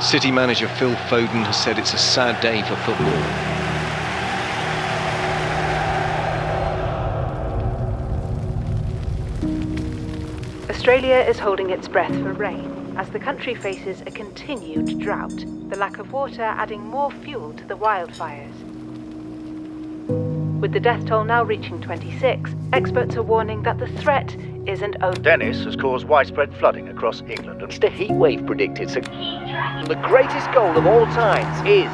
City manager Phil Foden has said it's a sad day for football. Australia is holding its breath for rain as the country faces a continued drought, the lack of water adding more fuel to the wildfires. With the death toll now reaching 26, experts are warning that the threat isn't over. Dennis has caused widespread flooding across England. It's the heat wave predicted. So the greatest goal of all times is.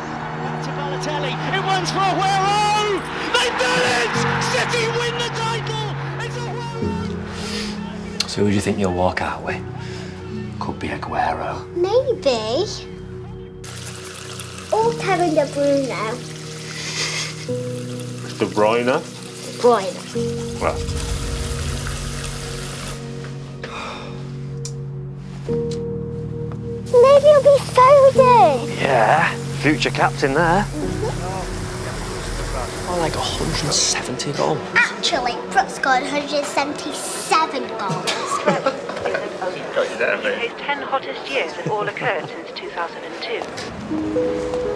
To Balotelli, it runs for Aguero! They've done it! City win the title! It's Aguero! So who do you think you'll walk out with? Could be Aguero. Maybe. Or Kevin De Bruyne. De Bruyne. Bruyne. Well, Maybe it'll be Foden. Yeah, future captain there. Oh, like 170 goals. Actually, Brooke scored 177 goals. His 10 hottest years have all occurred since 2002.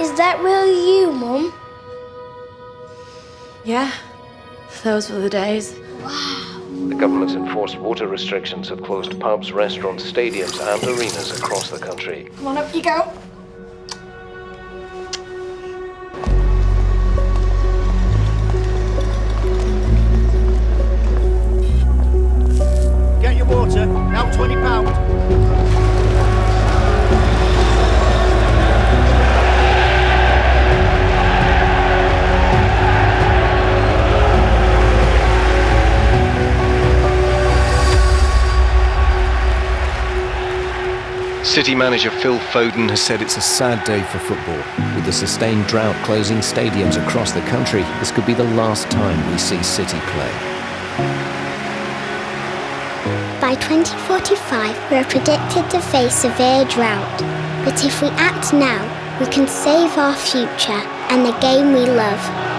Is that really you, Mum? Yeah, those were the days. Wow. The government's enforced water restrictions have closed pubs, restaurants, stadiums, and arenas across the country. Come on, up you go. City manager Phil Foden has said it's a sad day for football. With the sustained drought closing stadiums across the country, this could be the last time we see City play. By 2045, we are predicted to face severe drought. But if we act now, we can save our future and the game we love.